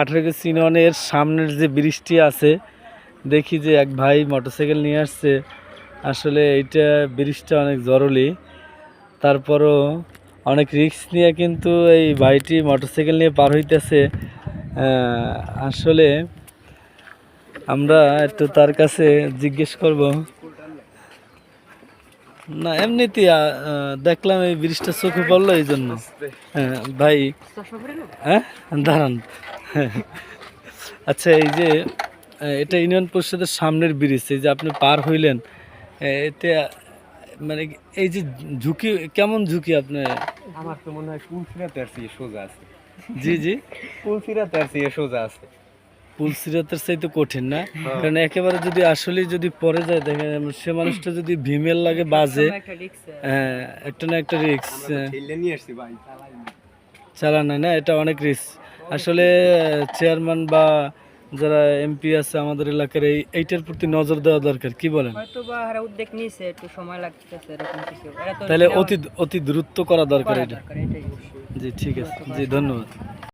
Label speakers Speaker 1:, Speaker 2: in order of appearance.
Speaker 1: আঠেরো সিননের সামনের যে ব্রিজটি আছে, দেখি যে এক ভাই মোটরসাইকেল নিয়ে আসছে। আসলে এইটা ব্রিজটা অনেক জরুরি। তারপরও অনেক রিস্ক নিয়ে কিন্তু এই ভাইটি মোটরসাইকেল নিয়ে পার হইতেছে। আসলে আমরা একটু তার কাছে জিজ্ঞেস করব না এমনিতে দেখলাম এই ব্রিজটা চোখে পড়ল এই জন্য। হ্যাঁ ভাই হ্যাঁ দাঁড়ান। আচ্ছা এই যে এটা ইউনিয়ন পরিষদের সামনের ব্রিজ এই যে আপনি পার হইলেন এতে মানে এই যে ঝুঁকি কেমন ঝুঁকি আপনি?
Speaker 2: আমার তো মনে হয় কুলফিরা তার সোজা আছে।
Speaker 1: জি জি।
Speaker 2: কুলফিরা তার সোজা আছে।
Speaker 1: পুল সিরাতের চাইতে কঠিন না। কারণ একেবারে যদি আসলে যদি পরে যায় দেখেন সে মানুষটা যদি ভীমের লাগে বাজে। হ্যাঁ একটা না একটা রিক্স
Speaker 2: ভাই
Speaker 1: চালানো না এটা অনেক রিস্ক আসলে চেয়ারম্যান বা যারা এমপি আছে আমাদের এলাকার এই এইটার প্রতি নজর দেওয়া দরকার কি বলেন?
Speaker 3: বা উদ্যোগ নিয়েছে একটু সময় লাগতেছে এরকম কিছু।
Speaker 1: তাহলে অতি অতি দ্রুত করা দরকার এটা। জি ঠিক আছে। জি ধন্যবাদ।